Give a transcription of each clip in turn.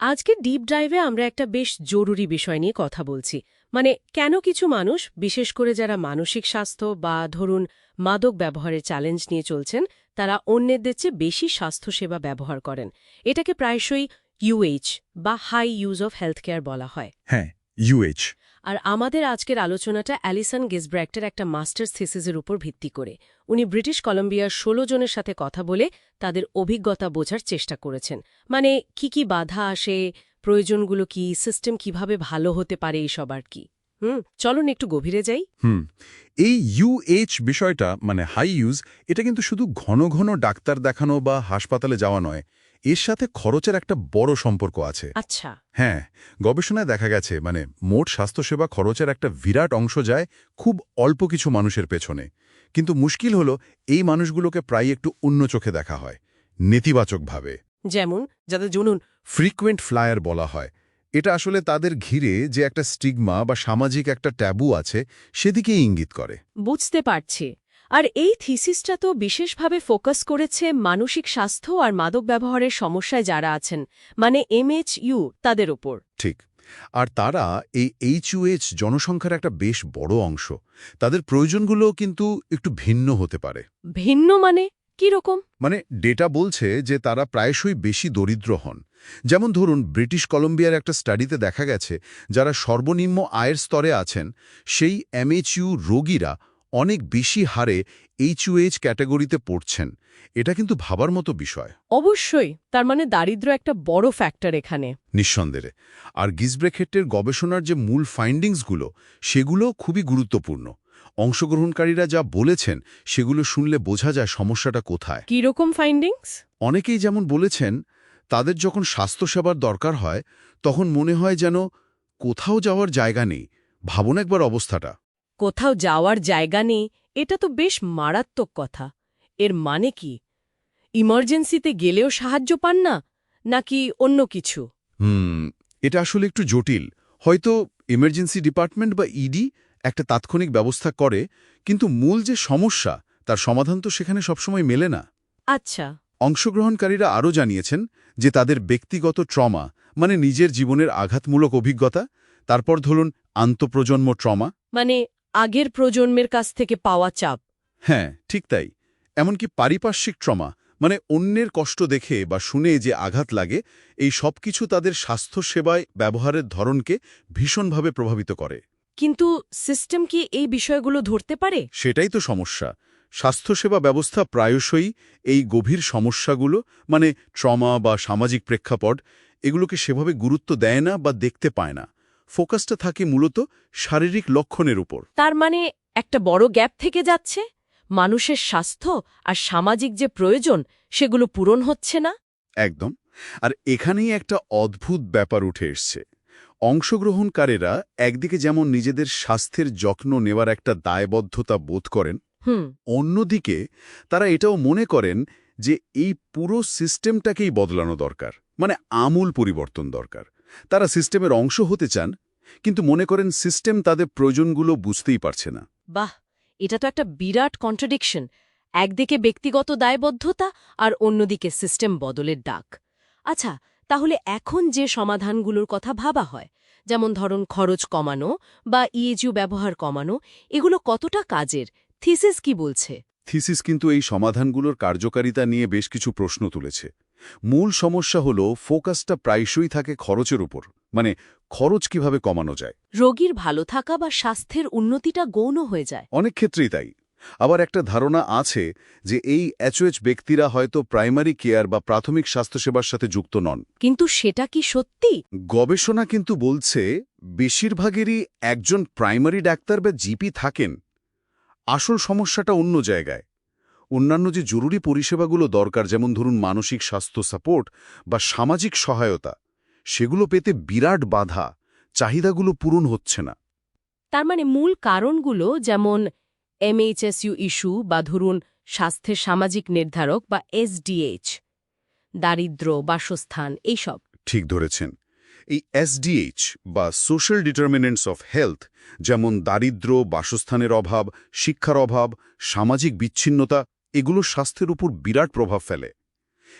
আজকে ডিপ ড্রাইভে আমরা একটা বেশ জরুরি বিষয় নিয়ে কথা বলছি। মানে কেন কিছু মানুষ, বিশেষ করে যারা মানসিক স্বাস্থ্য বা ধরুন মাদক ব্যবহারের চ্যালেঞ্জ নিয়ে চলছেন, তারা অন্যদের চেয়ে বেশি স্বাস্থ্যসেবা ব্যবহার করেন। এটাকে প্রায়শই ইউএইচ বা high use of health care বলা হয়। হ্যাঁ ইউএইচ আর আমাদের আজকের আলোচনাটা অ্যালিসন গিসব্র্যাক্টের একটা মাস্টার্স থিসিসের উপর ভিত্তি করে। উনি ব্রিটিশ কলম্বিয়ার ১৬ জনের সাথে কথা বলে তাদের অভিজ্ঞতা বোঝার চেষ্টা করেছেন। মানে কি কি বাধা আসে, প্রয়োজনগুলো কি, সিস্টেম কীভাবে ভালো হতে পারে এই সবার কি। হুম, চলুন একটু গভীরে যাই। হুম, এই ইউএইচ বিষয়টা মানে হাই ইউজ, এটা কিন্তু শুধু ঘন ঘন ডাক্তার দেখানো বা হাসপাতালে যাওয়া নয়। এর সাথে খরচের একটা বড় সম্পর্ক আছে। আচ্ছা। হ্যাঁ গবেষণায় দেখা গেছে মানে মোট স্বাস্থ্যসেবা খরচের একটা বিরাট অংশ যায় খুব অল্প কিছু মানুষের পেছনে। কিন্তু মুশকিল হলো এই মানুষগুলোকে প্রায় একটু অন্য চোখে দেখা হয় নেতিবাচকভাবে। যেমন যাদের জুনুন। ফ্রিকুয়েন্ট ফ্লায়ার বলা হয়। এটা আসলে তাদের ঘিরে যে একটা স্টিগমা বা সামাজিক একটা ট্যাবু আছে সেদিকেই ইঙ্গিত করে। বুঝতে পারছি। আর এই থিসিসটা তো বিশেষভাবে ফোকাস করেছে মানসিক স্বাস্থ্য আর মাদক ব্যবহারের সমস্যায় যারা আছেন মানে এমএইচইউ তাদের ওপর। ঠিক। আর তারা এই এইচইউএইচ জনসংখ্যার একটা বেশ বড় অংশ। তাদের প্রয়োজনগুলো কিন্তু একটু ভিন্ন হতে পারে। ভিন্ন মানে কি রকম? মানে ডেটা বলছে যে তারা প্রায়শই বেশি দরিদ্র হন। যেমন ধরুন ব্রিটিশ কলম্বিয়ার একটা স্টাডিতে দেখা গেছে যারা সর্বনিম্ন আয়ের স্তরে আছেন সেই এমএইচইউ রোগীরা অনেক বেশি হারে এইচইউএইচ ক্যাটাগরিতে পড়ছেন। এটা কিন্তু ভাবার মতো বিষয়। অবশ্যই তার মানে দারিদ্র একটা বড় ফ্যাক্টর এখানে। নিঃসন্দেহে। আর গিসব্রেক্ষেটের গবেষণার যে মূল ফাইন্ডিংসগুলো সেগুলো খুবই গুরুত্বপূর্ণ। অংশগ্রহণকারীরা যা বলেছেন সেগুলো শুনলে বোঝা যায় সমস্যাটা কোথায়। কি রকম ফাইন্ডিংস অনেকেই যেমন বলেছেন তাদের যখন স্বাস্থ্যসেবার দরকার হয় তখন মনে হয় যেন কোথাও যাওয়ার জায়গা নেই। ভাবুন একবার অবস্থাটা। কোথাও যাওয়ার জায়গা নেই এটা তো বেশ মারাত্মক কথা। এর মানে কি? ইমার্জেন্সিতে গেলেও সাহায্য পান না নাকি অন্য কিছু? হুম এটা আসলে একটু জটিল। হয়তো ইমার্জেন্সি ডিপার্টমেন্ট বা ইডি একটা তাৎক্ষণিক ব্যবস্থা করে কিন্তু মূল যে সমস্যা তার সমাধান তো সেখানে সবসময় মেলে না। আচ্ছা। অংশগ্রহণকারীরা আরও জানিয়েছেন যে তাদের ব্যক্তিগত ট্রমা মানে নিজের জীবনের আঘাতমূলক অভিজ্ঞতা তারপর ধরুন আন্তঃপ্রজন্ম ট্রমা। মানে আগের প্রজন্মের কাছ থেকে পাওয়া চাপ। হ্যাঁ ঠিক তাই। এমনকি পারিপার্শ্বিক ট্রমা মানে অন্যের কষ্ট দেখে বা শুনে যে আঘাত লাগে এই সব কিছু তাদের স্বাস্থ্যসেবায় ব্যবহারের ধরনকে ভীষণভাবে প্রভাবিত করে। কিন্তু সিস্টেম কি এই বিষয়গুলো ধরতে পারে? সেটাই তো সমস্যা। স্বাস্থ্যসেবা ব্যবস্থা প্রায়শই এই গভীর সমস্যাগুলো মানে ট্রমা বা সামাজিক প্রেক্ষাপট এগুলোকে সেভাবে গুরুত্ব দেয় না বা দেখতে পায় না। ফোকাসটা থাকে মূলত শারীরিক লক্ষণের উপর। তার মানে একটা বড় গ্যাপ থেকে যাচ্ছে? মানুষের স্বাস্থ্য আর সামাজিক যে প্রয়োজন সেগুলো পূরণ হচ্ছে না? একদম। আর এখানেই একটা অদ্ভুত ব্যাপার উঠে এসছে। অংশগ্রহণকারীরা একদিকে যেমন নিজেদের স্বাস্থ্যের যত্ন নেওয়ার একটা দায়বদ্ধতা বোধ করেন অন্যদিকে তারা এটাও মনে করেন যে এই পুরো সিস্টেমটাকেই বদলানো দরকার মানে আমূল পরিবর্তন দরকার। তারা সিস্টেমের অংশ হতে চান কিন্তু মনে করেন সিস্টেম তাদের প্রয়োজনগুলো বুঝতেই পারছে না। বাহ এটা তো একটা বিরাট কন্ট্রাডিকশন একদিকে ব্যক্তিগত দায়বদ্ধতা আর অন্যদিকে সিস্টেম বদলের ডাক। আচ্ছা তাহলে এখন যে সমাধানগুলোর কথা ভাবা হয় যেমন ধরুন খরচ কমানো বা ইএজিউ ব্যবহার কমানো এগুলো কতটা কাজের? থিসিস কি বলছে? থিসিস কিন্তু এই সমাধানগুলোর কার্যকারিতা নিয়ে বেশ কিছু প্রশ্ন তুলেছে। মূল সমস্যা হল ফোকাসটা প্রায়শই থাকে খরচের উপর মানে খরচ কীভাবে কমানো যায়। রোগীর ভালো থাকা বা স্বাস্থ্যের উন্নতিটা গৌণ হয়ে যায়। অনেক ক্ষেত্রেই তাই। আবার একটা ধারণা আছে যে এই এইচওএইচ ব্যক্তিরা হয়তো প্রাইমারি কেয়ার বা প্রাথমিক স্বাস্থ্যসেবার সাথে যুক্ত নন। কিন্তু সেটা কি সত্যি? গবেষণা কিন্তু বলছে বেশিরভাগেরই একজন প্রাইমারি ডাক্তার বা জিপি থাকেন। আসল সমস্যাটা অন্য জায়গায়। অন্যান্য যে জরুরি পরিষেবাগুলো দরকার যেমন ধরুন মানসিক স্বাস্থ্য সাপোর্ট বা সামাজিক সহায়তা সেগুলো পেতে বিরাট বাধা চাহিদাগুলো পূরণ হচ্ছে না। তার মানে মূল কারণগুলো যেমন এমএইচএসইউ ইস্যু বা ধরুন স্বাস্থ্যের সামাজিক নির্ধারক বা এসডিএইচ দারিদ্র বাসস্থান এইসব। ঠিক ধরেছেন। এই এসডিএইচ বা সোশ্যাল ডিটারমিনেন্টস অফ হেলথ যেমন দারিদ্র বাসস্থানের অভাব শিক্ষার অভাব সামাজিক বিচ্ছিন্নতা এগুলো স্বাস্থ্যের উপর বিরাট প্রভাব ফেলে।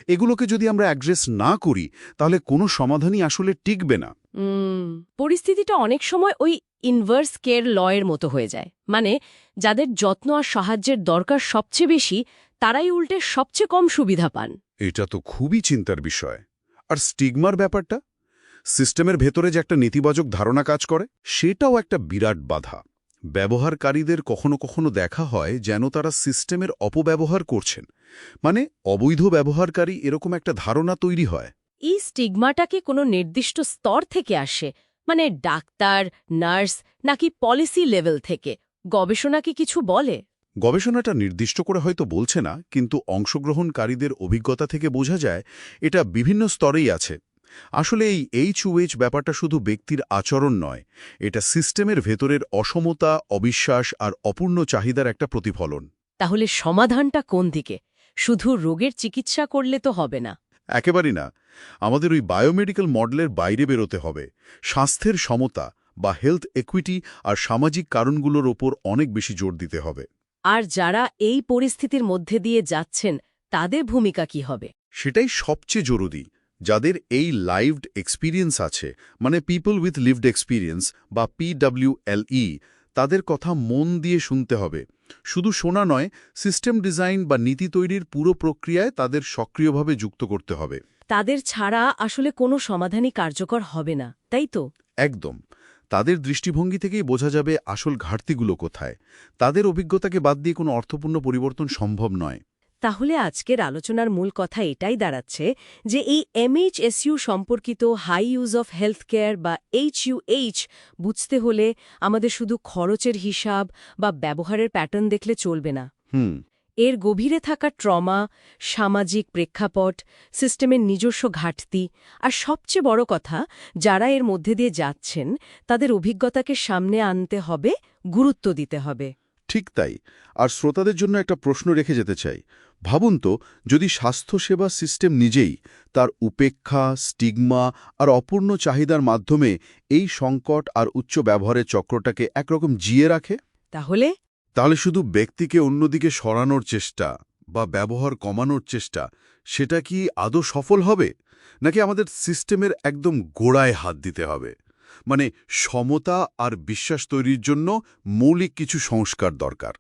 এগুলোকে যদি আমরা অ্যাড্রেস না করি তাহলে কোনো সমাধানই আসলে টিকবে না। পরিস্থিতিটা অনেক সময় ওই ইনভার্স কেয়ার লয়ের মতো হয়ে যায়। মানে যাদের যত্ন আর সাহায্যের দরকার সবচেয়ে বেশি তারাই উল্টে সবচেয়ে কম সুবিধা পান। এটা তো খুবই চিন্তার বিষয়। আর স্টিগমার ব্যাপারটা? সিস্টেমের ভেতরে যে একটা নেতিবাচক ধারণা কাজ করে সেটাও একটা বিরাট বাধা। ব্যবহারকারীদের কখনো কখনো দেখা হয় যেন তারা সিস্টেমের অপব্যবহার করছেন। মানে অবৈধ ব্যবহারকারী এরকম একটা ধারণা তৈরি হয়। এই স্টিগমাটাকে কোনো নির্দিষ্ট স্তর থেকে আসে? মানে ডাক্তার নার্স নাকি পলিসি লেভেল থেকে? গবেষণা কি কিছু বলে? গবেষণাটা নির্দিষ্ট করে হয়তো বলছে না কিন্তু অংশগ্রহণকারীদের অভিজ্ঞতা থেকে বোঝা যায় এটা বিভিন্ন স্তরেই আছে। আসলে এই এইচ এইচ ব্যাপারটা শুধু ব্যক্তির আচরণ নয় এটা সিস্টেমের ভেতরের অসমতা অবিশ্বাস আর অপূর্ণ চাহিদার একটা প্রতিফলন। তাহলে সমাধানটা কোন দিকে? শুধু রোগের চিকিৎসা করলে তো হবে না। একেবারেই না। আমাদের ওই বায়োমেডিক্যাল মডেলের বাইরে বেরোতে হবে। স্বাস্থ্যের সমতা বা হেলথ একুইটি আর সামাজিক কারণগুলোর ওপর অনেক বেশি জোর দিতে হবে। আর যারা এই পরিস্থিতির মধ্যে দিয়ে যাচ্ছেন তাদের ভূমিকা কি হবে? সেটাই সবচেয়ে জরুরি। যাদের এই লাইভড এক্সপিরিয়েন্স আছে মানে পিপল উইথ লিভড এক্সপিরিয়েন্স বা পিডব্লিউএলই তাদের কথা মন দিয়ে শুনতে হবে। শুধু শোনা নয় সিস্টেম ডিজাইন বা নীতি তৈরির পুরো প্রক্রিয়ায় তাদের সক্রিয়ভাবে যুক্ত করতে হবে। তাদের ছাড়া আসলে কোনো সমাধানই কার্যকর হবে না তাই তো? একদম। তাদের দৃষ্টিভঙ্গি থেকেই বোঝা যাবে আসল ঘাটতিগুলো কোথায়। তাদের অভিজ্ঞতাকে বাদ দিয়ে কোনো অর্থপূর্ণ পরিবর্তন সম্ভব নয়। তাহলে আজকের আলোচনার মূল কথা এটাই দাঁড়াচ্ছে যে এই এমএইচএসইউ সম্পর্কিত high use of health care বা এইচইউএইচ বুঝতে হলে আমাদের শুধু খরচের হিসাব বা ব্যবহারের প্যাটার্ন দেখলে চলবে না। হুম। এর গভীরে থাকা ট্রমা সামাজিক প্রেক্ষাপট সিস্টেমের নিজস্ব ঘাটতি আর সবচেয়ে বড় কথা যারা এর মধ্যে দিয়ে যাচ্ছেন তাদের অভিজ্ঞতাকে সামনে আনতে হবে গুরুত্ব দিতে হবে। ঠিক তাই। আর শ্রোতাদের জন্য একটা প্রশ্ন রেখে যেতে চাই। ভাবুন তো যদি স্বাস্থ্যসেবা সিস্টেম নিজেই তার উপেক্ষা স্টিগমা আর অপূর্ণ চাহিদার মাধ্যমে এই সংকট আর উচ্চ ব্যবহারের চক্রটাকে একরকম জিয়ে রাখে? তাহলে? তাহলে শুধু ব্যক্তিকে অন্যদিকে সরানোর চেষ্টা বা ব্যবহার কমানোর চেষ্টা সেটা কি আদৌ সফল হবে? নাকি আমাদের সিস্টেমের একদম গোড়ায় হাত দিতে হবে? মানে সমতা আর বিশ্বাস তৈরির জন্য মৌলিক কিছু সংস্কার দরকার।